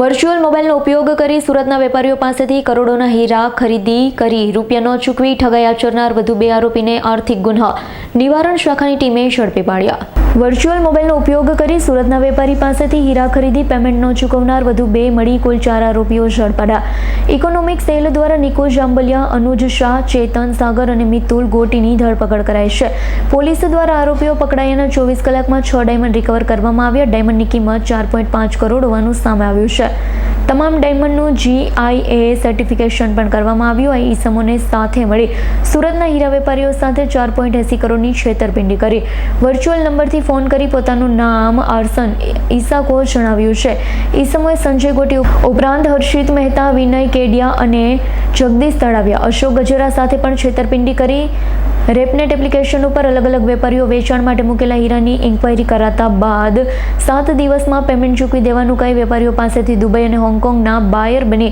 Virtual મોબાઈલનો ઉપયોગ કરી સુરતના વેપારીઓ પાસેથી કરોડોના હીરા ખરીદી કરી રૂપિયા ન ચૂકવી ઠગાઈ આચરનાર વધુ બે આરોપીને આર્થિક ગુન્હા. નિવારણ શાખાની ટીમે ઝડપી પાડ્યા. વર્ચ્યુઅલ મોબાઈલનો ઉપયોગ કરી સુરતના વેપારી પાસેથી હીરા ખરીદી પેમેન્ટ ન ચૂકવનાર વધુ બે મળી કુલ ચાર આરોપીઓ ઝડપાયા ઇકોનોમિક સેલ દ્વારા નિકોજ જાંબલિયા, અનુજ શાહ, ચેતન સાગર અને મિતુલ ગોટીની ધરપકડ કરાઈ છે. પોલીસ દ્વારા આરોપીઓ પકડાયાના ચોવીસ કલાકમાં છ ડાયમંડ રિકવર કરવામાં આવ્યા. ડાયમંડની કિંમત ચાર પોઈન્ટ પાંચ કરોડ હોવાનું સામે આવ્યું છે. તમામ ડાયમંડનું જીઆઈએ સર્ટિફિકેશન પણ કરવામાં આવ્યું. આ ઈસમોને સાથે મળી સુરતના હીરા વેપારીઓ સાથે ચાર પોઈન્ટ એંસી કરોડની છેતરપિંડી કરી. વર્ચ્યુઅલ નંબરથી ફોન કરી પોતાનું નામ આર્સન ઈસાકો જણાવ્યું છે. ઈસમોએ સંજય ગોટી ઉપરાંત હર્ષિત મહેતા, વિનય કેડિયા અને જગદીશ તળાવ્યા. અશોક ગજેરા સાથે પણ છેતરપિંડી કરી. રેપનેટ એપ્લિકેશન ઉપર અલગ અલગ વેપારીઓ વેચાણ માટે મૂકેલા હીરાની ઇન્ક્વાયરી કરાતા બાદ સાત દિવસમાં પેમેન્ટ ચૂકવી દેવાનું કહી વેપારીઓ પાસેથી દુબઈ અને હોંગકોંગના બાયર બની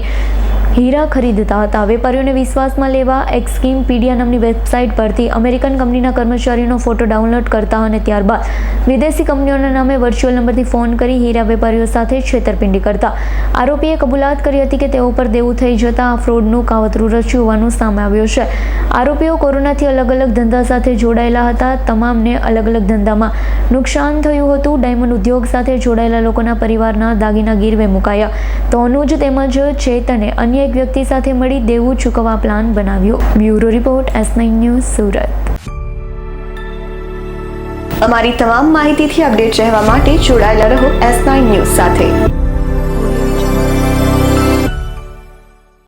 હીરા ખરીદતા હતા. વેપારીઓને વિશ્વાસમાં લેવા એક્સકીમ પીડિયા નામની વેબસાઇટ પરથી અમેરિકન કંપનીના કર્મચારીનો ફોટો ડાઉનલોડ કરતા અને ત્યારબાદ વિદેશી કંપનીઓના નામે વર્ચ્યુઅલ નંબરથી ફોન કરી હીરા વેપારીઓ સાથે છેતરપિંડી કરતા. આરોપીએ કબૂલાત કરી હતી કે તેઓ પર દેવું થઈ જતાં આ ફ્રોડનું કાવતરું રચ્યું હોવાનું સામે આવ્યું છે. આરોપીઓ કોરોનાથી અલગ અલગ ધંધા સાથે જોડાયેલા હતા. તમામને અલગ અલગ ધંધામાં નુકસાન થયું હતું. ડાયમંડ ઉદ્યોગ સાથે જોડાયેલા લોકોના પરિવારના દાગીના ગીરવે મુકાયા. તો અનુજ તેમજ ચેતને અન્ય એક વ્યક્તિ સાથે મળી દેવું ચૂકવવા પ્લાન બનાવ્યો. Bureau report S nine news Surat. અમારી તમામ માહિતીથી અપડેટ રહેવા માટે જોડાયેલા રહો એસ નાઇન ન્યૂઝ સાથે.